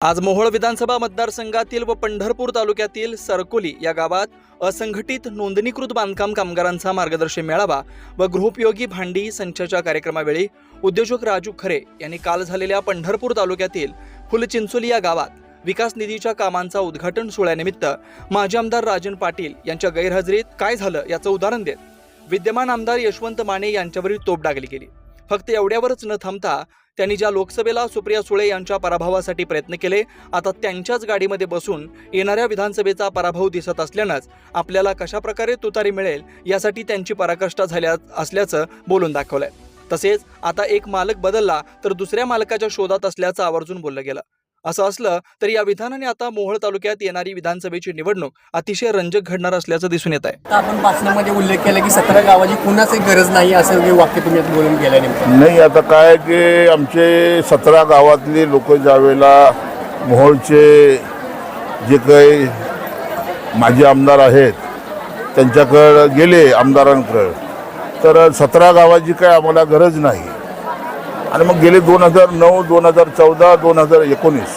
आज मोहोळ विधानसभा मतदारसंघातील व पंढरपूर तालुक्यातील सरकोली या गावात असंघटित नोंदणीकृत बांधकाम कामगारांचा मार्गदर्शन मेळावा व गृहोपयोगी भांडी संचाच्या कार्यक्रमावेळी उद्योजक राजू खरे यांनी काल झालेल्या पंढरपूर तालुक्यातील फुलचिंचोली या गावात विकास निधीच्या कामांचा उद्घाटन सोहळ्यानिमित्त माजी आमदार राजन पाटील यांच्या गैरहजेरीत काय झालं याचं उदाहरण देत विद्यमान आमदार यशवंत माने यांच्यावरील तोपडागली गेली. फक्त एवढ्यावरच न थांबता त्यांनी ज्या लोकसभेला सुप्रिया सुळे यांच्या पराभवासाठी प्रयत्न केले आता त्यांच्याच गाडीमध्ये बसून येणाऱ्या विधानसभेचा पराभव दिसत असल्यानंच आपल्याला कशाप्रकारे तुतारी मिळेल यासाठी त्यांची पराकाष्ठा झाल्या असल्याचं बोलून दाखवलंय. तसेच आता एक मालक बदलला तर दुसऱ्या मालकाच्या शोधात असल्याचं आवर्जून बोललं गेलं. असं असलं तरी या विधानाने आता मोहोळ तालुक्यात येणारी विधानसभेची निवडणूक अतिशय रंजक घडणार असल्याचं दिसून येत आहे. आता आपण भाषणामध्ये उल्लेख केला की सतरा गावाची कुणाची गरज नाही असं हे वाक्य तुम्ही बोलून गेलं नेमकं. नाही आता काय की आमचे सतरा गावातली लोक ज्यावेळेला मोहोळचे जे काही माजी आमदार आहेत त्यांच्याकडं गेले आमदारांकडं तर सतरा गावाची काय आम्हाला गरज नाही. आणि मग गेले दोन हजार नऊ दोन हजार चौदा दोन हजार एकोणीस.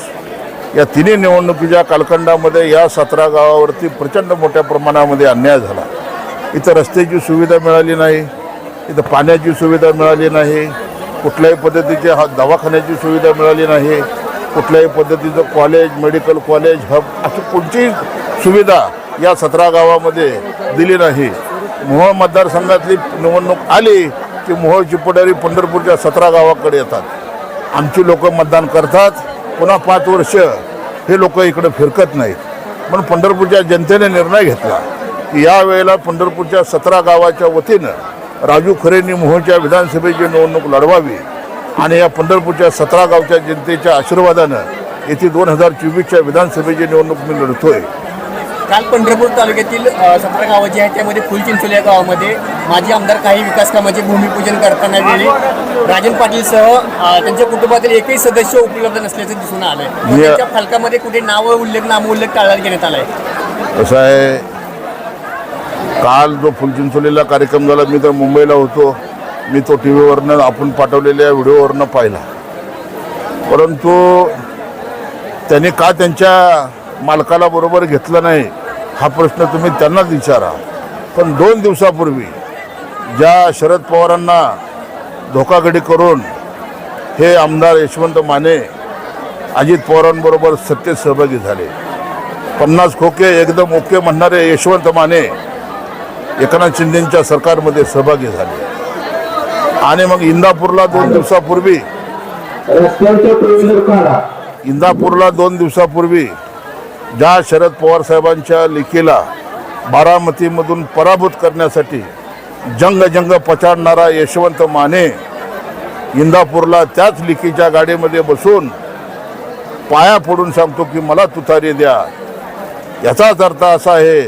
या तिन्ही निवडणुकीच्या कालखंडामध्ये या सतरा गावावरती प्रचंड मोठ्या प्रमाणामध्ये अन्याय झाला. इथं रस्त्याची सुविधा मिळाली नाही इथं पाण्याची सुविधा मिळाली नाही कुठल्याही पद्धतीची हा दवाखान्याची सुविधा मिळाली नाही कुठल्याही पद्धतीचं कॉलेज मेडिकल कॉलेज हब अशी कोणतीही सुविधा या सतरा गावामध्ये दिली नाही. मोहोळ मतदारसंघातली निवडणूक आली की मोहोळची पुढारी पंढरपूरच्या सतरा गावाकडे येतात. आमची लोक मतदान करतात. पुन्हा पाच वर्ष हे लोक इकडे फिरकत नाहीत. पण पंढरपूरच्या जनतेने निर्णय घेतला की यावेळेला पंढरपूरच्या सतरा गावाच्या वतीनं राजू खरेंनी मोहोळच्या विधानसभेची निवडणूक लढवावी आणि या पंढरपूरच्या सतरा गावच्या जनतेच्या आशीर्वादानं येथे दोन हजार चोवीसच्या विधानसभेची निवडणूक मी लढतोय. काल पंढरपूर तालुक्यातील सतरा गावं जी आहेत त्यामध्ये फुलचिंचोली या गावामध्ये माजी आमदार काही विकास कामाचे भूमिपूजन करताना वेळी राजन पाटीलसह त्यांच्या कुटुंबातील एकही सदस्य उपलब्ध नसल्याचं दिसून आलंय. व या- त्यांच्या फलकामध्ये कुठे नाव उल्लेख नाम उल्लेख टाळण्यात घेण्यात आलाय? कसं आहे काल जो फुलचिंचोलीला कार्यक्रम झाला मी तर मुंबईला होतो. मी तो टी व्हीवरनं आपण पाठवलेल्या व्हिडिओवरनं पाहिला. परंतु त्यांनी का त्यांच्या मालकाला बरोबर घेतलं नाही? हा प्रश्न तुम्ही त्यांनाच विचारा. पण दोन दिवसापूर्वी ज्या शरद पवारांना धोकागडी करून हे आमदार यशवंत माने अजित पवारांबरोबर सत्तेत सहभागी झाले. पन्नास खोके एकदम ओके म्हणणारे यशवंत माने एकनाथ शिंदेच्या सरकारमध्ये सहभागी झाले. आणि मग इंदापूरला दोन दिवसापूर्वी इंदापूरला दोन दिवसापूर्वी ज्या शरद पवार साहेबांच्या लेखीला बारामतीमधून पराभूत करण्यासाठी जंग जंग पछाडणारा यशवंत माने इंदापूरला त्याच लिखीच्या गाडीमध्ये बसून पाया फोडून सांगतो की मला तुतारी द्या. याचाच अर्थ असा आहे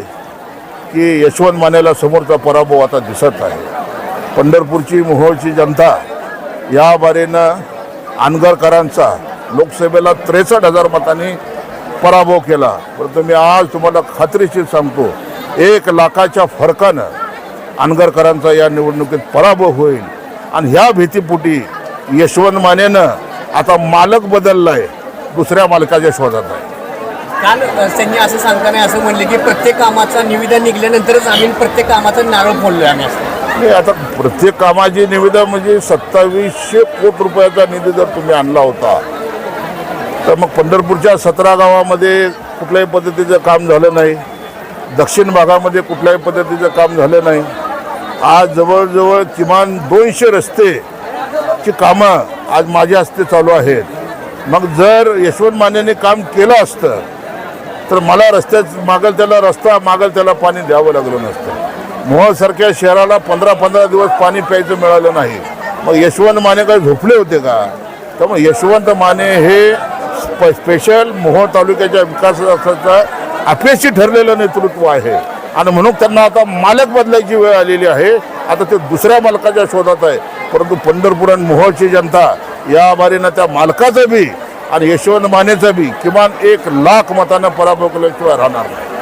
की यशवंत मानेला समोरचा पराभव आता दिसत आहे. पंढरपूरची मोहोळची जनता या बारीनं अनगरकरांचा लोकसभेला त्रेसष्ट हजार मतांनी पराभव केला. परंतु मी आज तुम्हाला खात्रीशीर सांगतो. एक लाखाच्या फरकानं अनगरकरांचा या निवडणुकीत पराभव होईल. आणि ह्या भीतीपोटी यशवंत मानेनं आता मालक बदललाय. दुसऱ्या मालकाच्या शोधात आहे. काल त्यांनी असं सांगताना असं म्हणले की प्रत्येक कामाचा निविदा निघाल्यानंतरच आम्ही प्रत्येक कामाचं नारळ फोडलोय आम्ही असं. नाही आता प्रत्येक कामाची निविदा म्हणजे सत्तावीसशे कोटी रुपयाचा निधी जर तुम्ही आणला होता तर मग पंढरपूरच्या सतरा गावामध्ये कुठल्याही पद्धतीचं काम झालं नाही. दक्षिण भागामध्ये कुठल्याही पद्धतीचं काम झालं नाही. आज जवळजवळ किमान दोनशे रस्तेची कामं आज माझ्या हस्ते चालू आहेत. मग जर यशवंत मानेने काम केलं असतं तर मला रस्त्याच मागल त्याला रस्ता मागल त्याला पाणी द्यावं लागलं नसतं. मोहसारख्या शहराला पंधरा पंधरा दिवस पाणी प्यायचं मिळालं नाही. मग यशवंत माने काय झोपले होते का? त्यामुळे यशवंत माने हे प स्पेशल मोहोळ तालुक्याच्या विकासाचं अपयशी ठरलेलं नेतृत्व आहे. आणि म्हणून त्यांना आता मालक बदलायची वेळ आलेली आहे. आता ते दुसऱ्या मालकाच्या शोधात आहे. परंतु पंढरपूर आणि मोहोळची जनता या बारीनं त्या मालकाचं बी आणि यशवंत मानेचं बी किमान एक लाख मतानं पराभव केल्याशिवाय राहणार नाही.